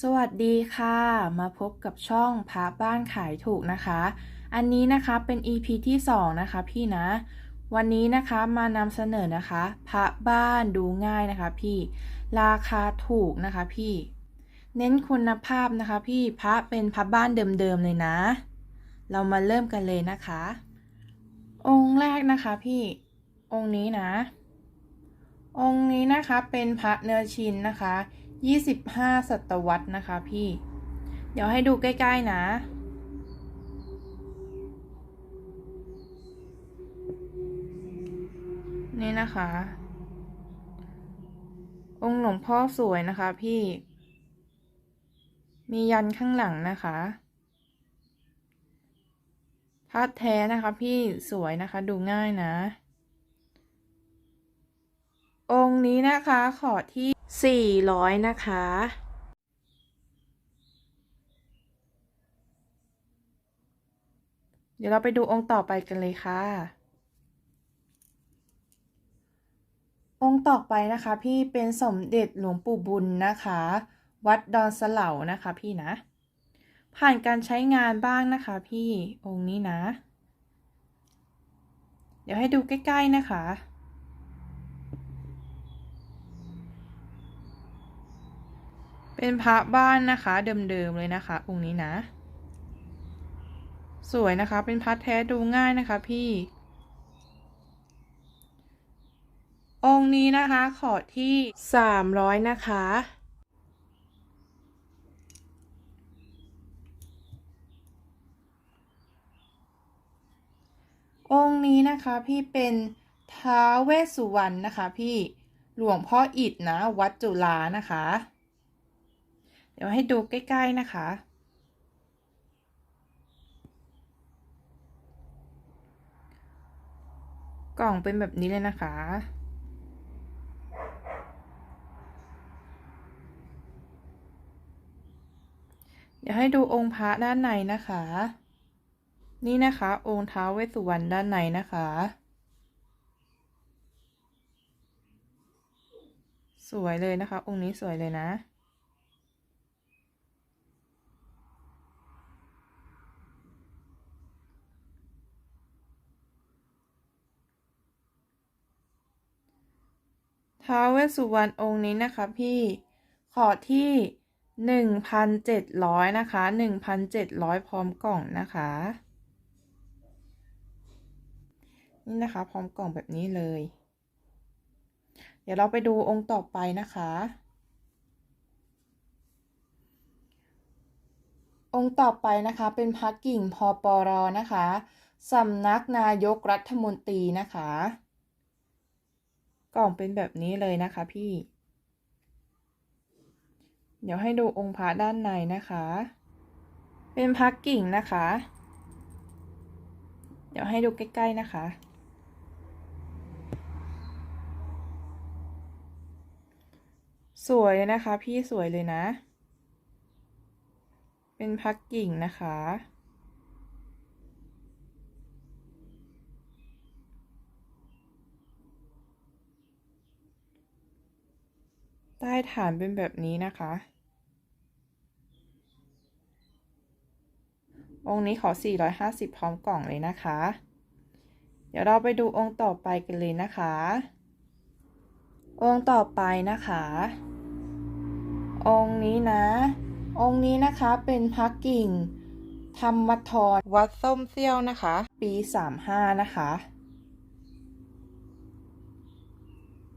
สวัสดีค่ะ มาพบกับช่องพระบ้านขายถูกนะคะ อันนี้นะคะเป็น EP ที่ 2 นะคะพี่นะ วันนี้นะคะมานำเสนอนะคะ พระบ้านดูง่ายนะคะพี่ ราคาถูกนะคะพี่ เน้นคุณภาพนะคะพี่ พระเป็นพระบ้านเดิมๆเลยนะ เรามาเริ่มกันเลยนะคะ องค์แรกนะคะพี่ องค์นี้นะ องค์นี้นะคะเป็นพระเนื้อชิ้นนะคะ25ศตวรรษนะคะพี่ เดี๋ยวให้ดูใกล้ ๆ นะ นี่นะคะ องค์หลวงพ่อสวยนะคะพี่ มียันข้างหลังนะคะพาดแท้นะคะพี่สวยนะคะดูง่ายนะ องค์นี้นะคะขอที่ 400 นะคะ เดี๋ยวเราไปดูองค์ต่อไปกันเลยค่ะ องค์ต่อไปนะคะ พี่เป็นสมเด็จหลวงปู่บุญนะคะ วัดดอนสเหลานะคะพี่นะ ผ่านการใช้งานบ้างนะคะ พี่องค์นี้นะ เดี๋ยวให้ดูใกล้ ๆ นะคะ เป็นพระบ้านนะคะ เดิมๆเลยนะคะ องค์นี้นะ สวยนะคะ เป็นพระแท้ดูง่ายนะคะพี่ องค์นี้นะคะ ขอที่300นะคะองค์นี้นะคะพี่เป็นท้าเวสสุวรรณนะคะ พี่หลวงพ่ออิฐนะ วัดจุฬานะคะ เดี๋ยวให้ดูใกล้ ๆ นะคะ กล่องเป็นแบบนี้เลยนะคะ เดี๋ยวให้ดูองค์พระด้านในนะคะ นี่นะคะ องค์ท้าวเวสสุวรรณด้านในนะคะสวยเลยนะคะ องค์นี้สวยเลยนะ ท้าวเวสสุวรรณองค์นี้นะคะพี่ขอที่หนึ่งพันเจ็ดร้อยนะคะหนึ่งพันเจ็ดร้อยพร้อมกล่องนะคะ นี่นะคะ พร้อมกล่องแบบนี้เลย เดี๋ยวเราไปดูองค์ต่อไปนะคะ องค์ต่อไปนะคะเป็นพระกิ่งพอปรนะคะสำนักนายกรัฐมนตรีนะคะ กล่องเป็นแบบนี้เลยนะคะพี่ เดี๋ยวให้ดูองค์พระด้านในนะคะ เป็นพระกิ่งนะคะ เดี๋ยวให้ดูใกล้ ๆ นะคะสวยนะคะ พี่สวยเลยนะ เป็นพักกิ่งนะคะ ใต้ฐานเป็นแบบนี้นะคะ องค์นี้ขอ 450 พร้อมกล่องเลยนะคะ เดี๋ยวเราไปดูองค์ต่อไปกันเลยนะคะ องค์ต่อไปนะคะ องค์นี้นะ องค์นี้นะคะเป็นพระกิ่ง ธรรมทรวัดส้มเซี่ยวนะคะ ปี 35 นะคะ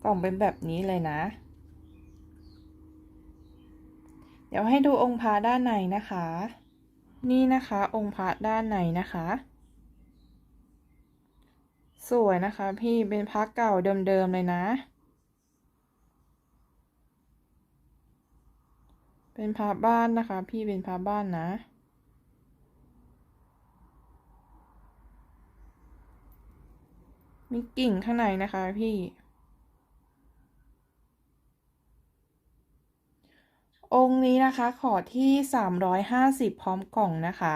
กล่องเป็นแบบนี้เลยนะ เดี๋ยวให้ดูองค์พระด้านในนะคะ นี่นะคะองค์พระด้านในนะคะ สวยนะคะ พี่เป็นพระเก่าเดิมๆเลยนะ เป็นพระบ้านนะคะ พี่เป็นพระบ้านนะมีกิ่งข้างในนะคะพี่ องค์นี้นะคะขอที่สามร้อยห้าสิบพร้อมกล่องนะคะ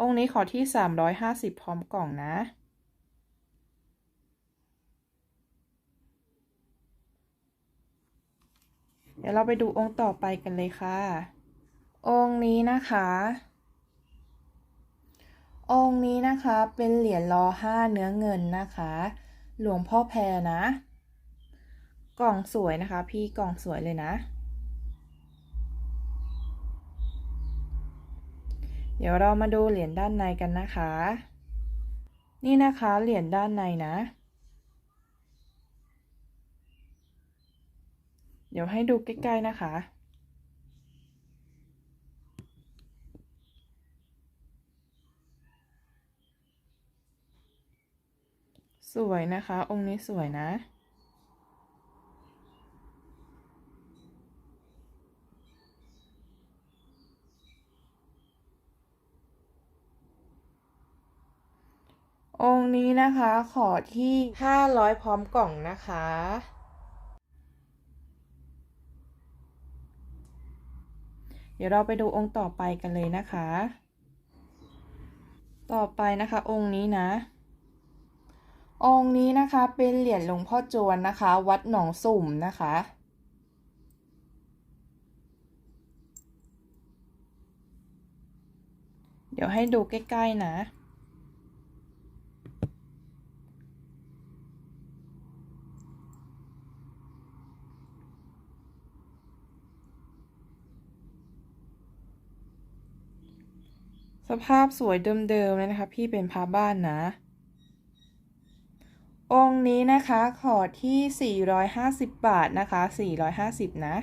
องค์นี้ขอที่สามร้อยห้าสิบพร้อมกล่องนะเดี๋ยวเราไปดูองค์ต่อไปกันเลยค่ะ องค์นี้นะคะ องค์นี้นะคะเป็นเหรียญรอห้าเนื้อเงินนะคะ หลวงพ่อแพรนะ กล่องสวยนะคะ พี่กล่องสวยเลยนะ เดี๋ยวเรามาดูเหรียญด้านในกันนะคะ นี่นะคะเหรียญด้านในนะ เดี๋ยวให้ดูใกล้ๆนะคะสวยนะคะ องค์นี้สวยนะ องค์นี้นะคะขอที่ 500 พร้อมกล่องนะคะ เดี๋ยวเราไปดูองค์ต่อไปกันเลยนะคะ ต่อไปนะคะองค์นี้นะ องค์นี้นะคะเป็นเหรียญหลวงพ่อจวนนะคะ วัดหนองสุ่มนะคะเดี๋ยวให้ดูใกล้ ๆ นะ สภาพสวยเดิมๆเลยนะคะ พี่เป็นพระบ้านนะ องค์นี้นะคะขอที่ 450 บาทนะคะ 450 นะ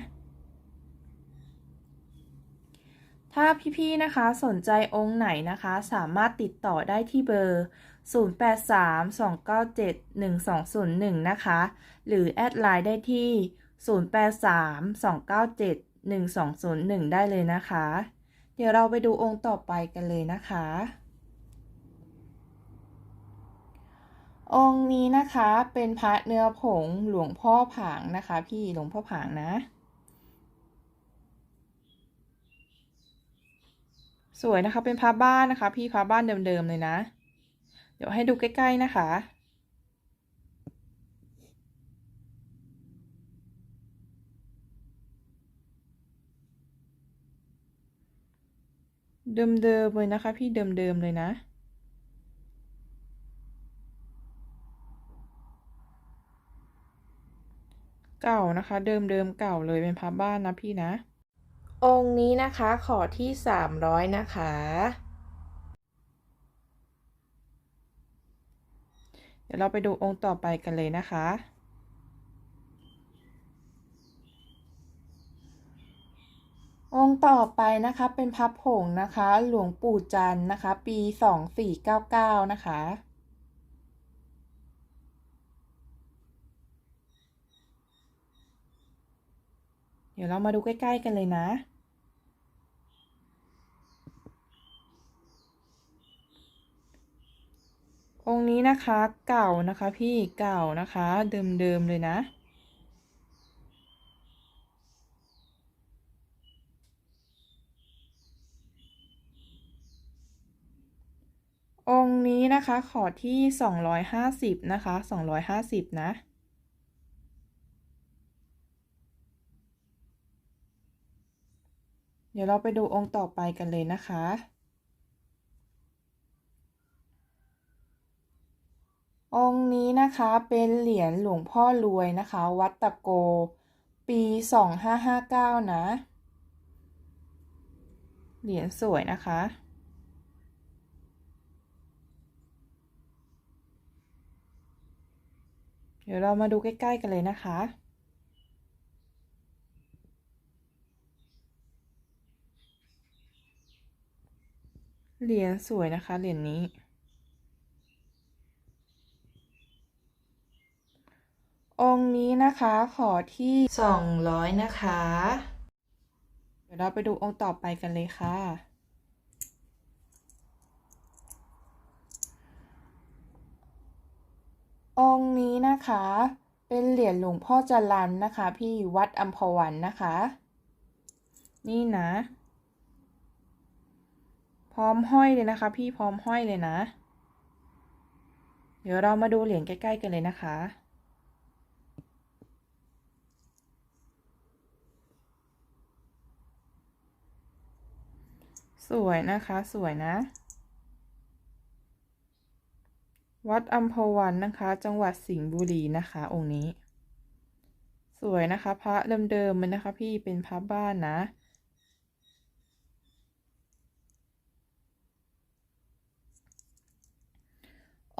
ถ้าพี่ๆนะคะสนใจองค์ไหนนะคะ สามารถติดต่อได้ที่เบอร์ 0832971201 นะคะ หรือแอดไลน์ได้ที่ 0832971201 ได้เลยนะคะ เดี๋ยวเราไปดูองค์ต่อไปกันเลยนะคะ องค์นี้นะคะเป็นพระเนื้อผงหลวงพ่อผางนะคะ พี่หลวงพ่อผางนะ สวยนะคะเป็นพระบ้านนะคะ พี่พระบ้านเดิมๆเลยนะ เดี๋ยวให้ดูใกล้ๆนะคะ เดิมๆเลยนะคะ พี่เดิมๆเลยนะ เก่านะคะ เดิมๆเก่าเลยเป็นพับบ้านนะพี่นะ องค์นี้นะคะขอที่สามร้อยนะคะ เดี๋ยวเราไปดูองค์ต่อไปกันเลยนะคะ องค์ ต่อไปนะคะเป็นพับผงนะคะ หลวงปู่จันนะคะ ปีสองสี่เก้าเก้านะคะ เดี๋ยวเรามาดูใกล้ ๆ กันเลยนะองค์นี้นะคะเก่านะคะพี่เก่านะคะเดิมๆเลยนะ องค์นี้นะคะขอที่สองร้อยห้าสิบนะคะสองร้อยห้าสิบนะเดี๋ยวเราไปดูองค์ต่อไปกันเลยนะคะ องค์นี้นะคะเป็นเหรียญหลวงพ่อรวยนะคะ วัดตะโก ปีสองห้าห้าเก้านะ เหรียญสวยนะคะ เดี๋ยวเรามาดูใกล้ ๆ กันเลยนะคะ เหรียญสวยนะคะ เหรียญนี้ องค์นี้นะคะขอที่สองร้อยนะคะ เดี๋ยวเราไปดูองค์ต่อไปกันเลยค่ะ องค์นี้นะคะ เป็นเหรียญหลวงพ่อจรันนะคะ พี่วัดอัมพวันนะคะ นี่นะ พร้อมห้อยเลยนะคะ พี่พร้อมห้อยเลยนะ เดี๋ยวเรามาดูเหรียญใกล้ ๆ กันเลยนะคะสวยนะคะ สวยนะ วัดอัมพวันนะคะ จังหวัดสิงห์บุรีนะคะ องค์นี้ สวยนะคะ พระเดิมๆมันนะคะ พี่เป็นพระบ้านนะ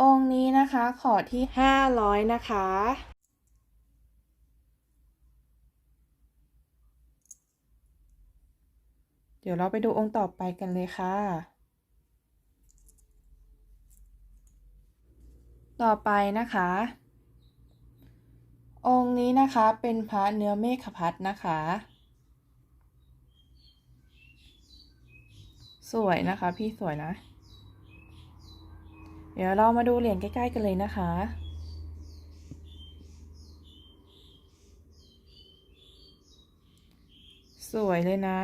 องค์นี้นะคะ ขอที่ห้าร้อยนะคะเดี๋ยวเราไปดูองค์ต่อไปกันเลยค่ะ ต่อไปนะคะ องค์นี้นะคะเป็นพระเนื้อเมฆพัดนะคะ สวยนะคะพี่สวยนะ เดี๋ยวเรามาดูเหรียญใกล้ๆกันเลยนะคะสวยเลยนะ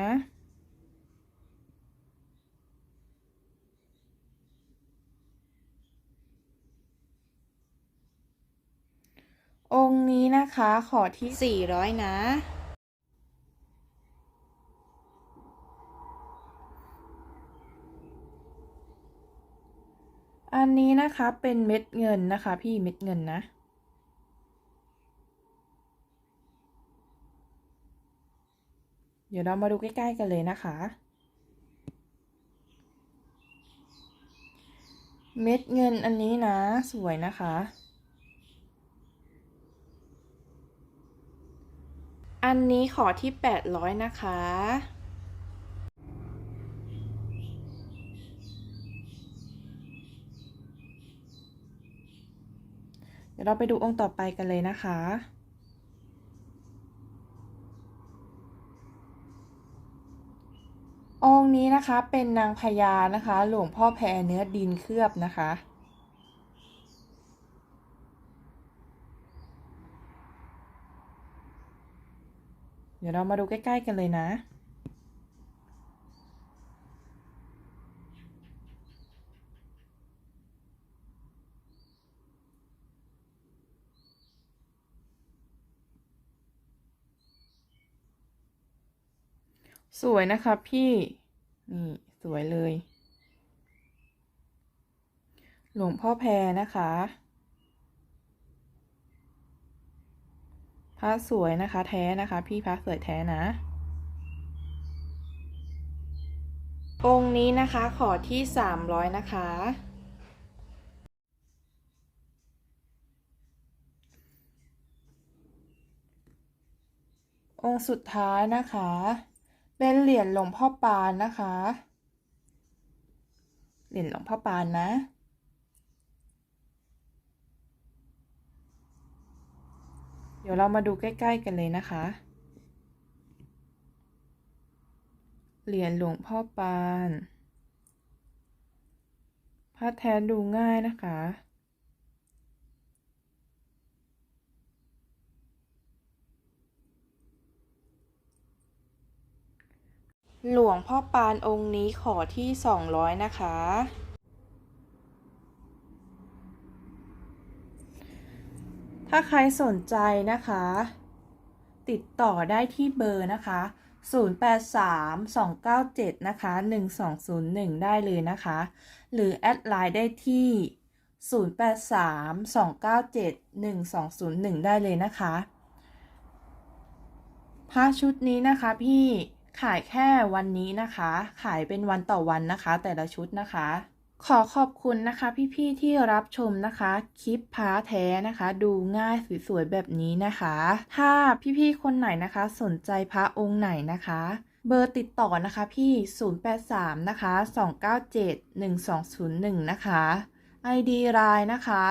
องค์ นี้นะคะ ขอที่ 400 นะ อันนี้นะคะเป็นเม็ดเงินนะคะพี่เม็ดเงินนะเดี๋ยวเรามาดูใกล้ ๆ กันเลยนะคะ เม็ดเงินอันนี้นะ สวยนะคะ อันนี้ขอที่ 800 นะคะ เดี๋ยวเราไปดูองค์ต่อไปกันเลยนะคะ องค์นี้นะคะเป็นนางพญานะคะ หลวงพ่อแพรเนื้อดินเคลือบนะคะ เดี๋ยวเรามาดูใกล้ ๆ กันเลยนะ สวยนะคะพี่ นี่สวยเลย หลวงพ่อแพรนะคะ พระสวยนะคะ แท้นะคะ พี่พระสวยแท้นะ องค์นี้นะคะขอที่สามร้อยนะคะ องค์สุดท้ายนะคะ เป็นเหรียญหลวงพ่อปานนะคะ เหรียญหลวงพ่อปานนะ เดี๋ยวเรามาดูใกล้ ๆ กันเลยนะคะ เหรียญหลวงพ่อปานพระแท้ดูง่ายนะคะ หลวงพ่อปานองค์นี้ขอที่ 200 นะคะ ถ้าใครสนใจนะคะ ติดต่อได้ที่เบอร์นะคะ 083297 นะคะ 1201 ได้เลยนะคะ หรือแอดไลน์ได้ที่ 083297 1201 ได้เลยนะคะผ้าชุดนี้นะคะพี่ขายแค่วันนี้นะคะ ขายเป็นวันต่อวันนะคะ แต่ละชุดนะคะ ขอขอบคุณนะคะพี่ๆที่รับชมนะคะ คลิปพาแท้นะคะ ดูง่ายสวยๆแบบนี้นะคะ ถ้าพี่ๆคนไหนนะคะ สนใจพระองค์ไหนนะคะ เบอร์ติดต่อนะคะพี่ 083 นะคะ 297 1201 นะคะ ID รายนะคะ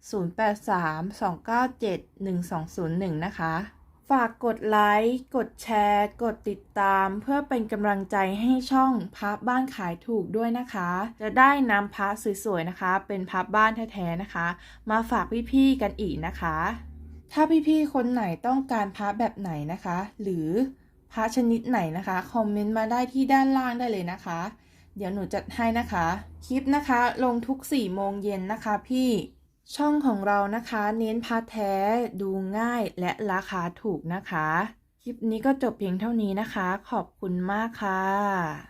083 297 1201 นะคะ ฝากกดไลค์ กดแชร์ กดติดตาม เพื่อเป็นกำลังใจให้ช่องพับบ้านขายถูกด้วยนะคะ จะได้นำพับสวยๆนะคะ เป็นพับบ้านแท้ๆนะคะ มาฝากพี่ๆกันอีกนะคะ ถ้าพี่ๆคนไหนต้องการพับแบบไหนนะคะ หรือพับชนิดไหนนะคะ คอมเมนต์มาได้ที่ด้านล่างได้เลยนะคะ เดี๋ยวหนูจัดให้นะคะ คลิปนะคะ ลงทุก4โมงเย็นนะคะพี่ ช่องของเรานะคะ เน้นพาร์ทแท้ดูง่ายและราคาถูกนะคะ คลิปนี้ก็จบเพียงเท่านี้นะคะ ขอบคุณมากค่ะ